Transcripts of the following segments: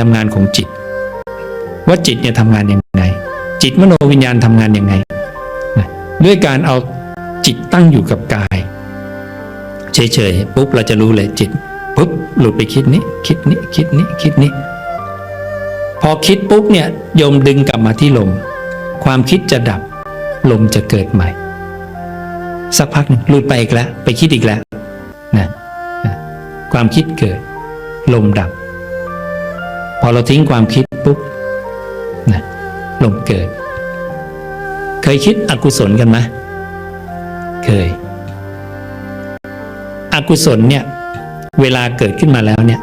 ทำงานของจิต ว่าจิตเนี่ยทำงานยังไง จิตมโนวิญญาณทำงานยังไงนะด้วยการเอาจิตตั้งอยู่กับกายเฉยๆปุ๊บเราจะรู้เลยจิตปุ๊บหลุดไปคิดนี้คิดนี้คิดนี้คิดนี้ พอคิดปุ๊บเนี่ยโยมดึงกลับมาที่ลม ความคิดจะดับลมจะเกิดใหม่ สักพักหนึ่งหลุดไปอีกแล้ว ไปคิดอีกแล้วนะนะความคิดเกิด ลมดับ พอเราทิ้งความคิดปุ๊บนะลมเกิด เคยคิดอกุศลกันไหมเคย อกุศลเนี่ย เวลาเกิดขึ้นมาแล้วเนี่ย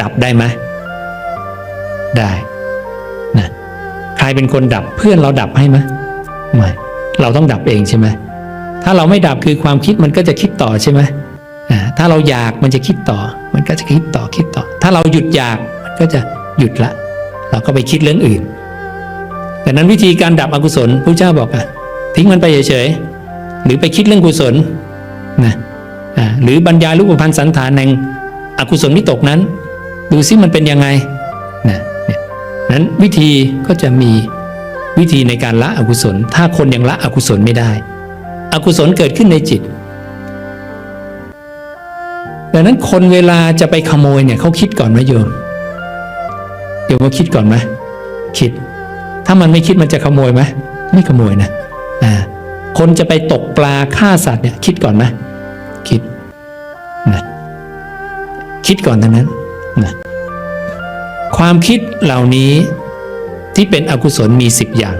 ดับได้ไหมได้นะใครเป็นคนดับเพื่อนเราดับให้ไหมไม่เราต้องดับเองใช่ไหมถ้าเราไม่ดับคือความคิดมันก็จะคิดต่อใช่ไหมอ่าถ้าเราอยากมันจะคิดต่อ มันก็จะคิดต่อคิดต่อ ถ้าเราหยุดอยาก ก็จะหยุดละ เราก็ไปคิดเรื่องอื่นดังนั้นวิธีการดับอกุศลพระเจ้าบอกอะทิ้งมันไปเฉยๆหรือไปคิดเรื่องกุศลนะหรือบรรยายรูปพันธ์สันฐานแห่งอกุศลวิตกนั้น ดูซิมันเป็นยังไงนะนั้นวิธีก็จะมีวิธีในการละอกุศล ถ้าคนยังละอกุศลไม่ได้ อกุศลเกิดขึ้นในจิตดังนั้นคนเวลาจะไปขโมยเนี่ยเขาคิดก่อนไหมโยม เดี๋ยว่าคิดก่อนไหมคิด ถ้ามันไม่คิดมันจะขโมยไหมไม่ขโมยนะอ่าคนจะไปตกปลาฆ่าสัตว์เนี่ย คิดก่อนไหมคิดนะคิดก่อนทั้งนั้นนะความคิดเหล่านี้ที่เป็นอกุศลมีสิบอย่าง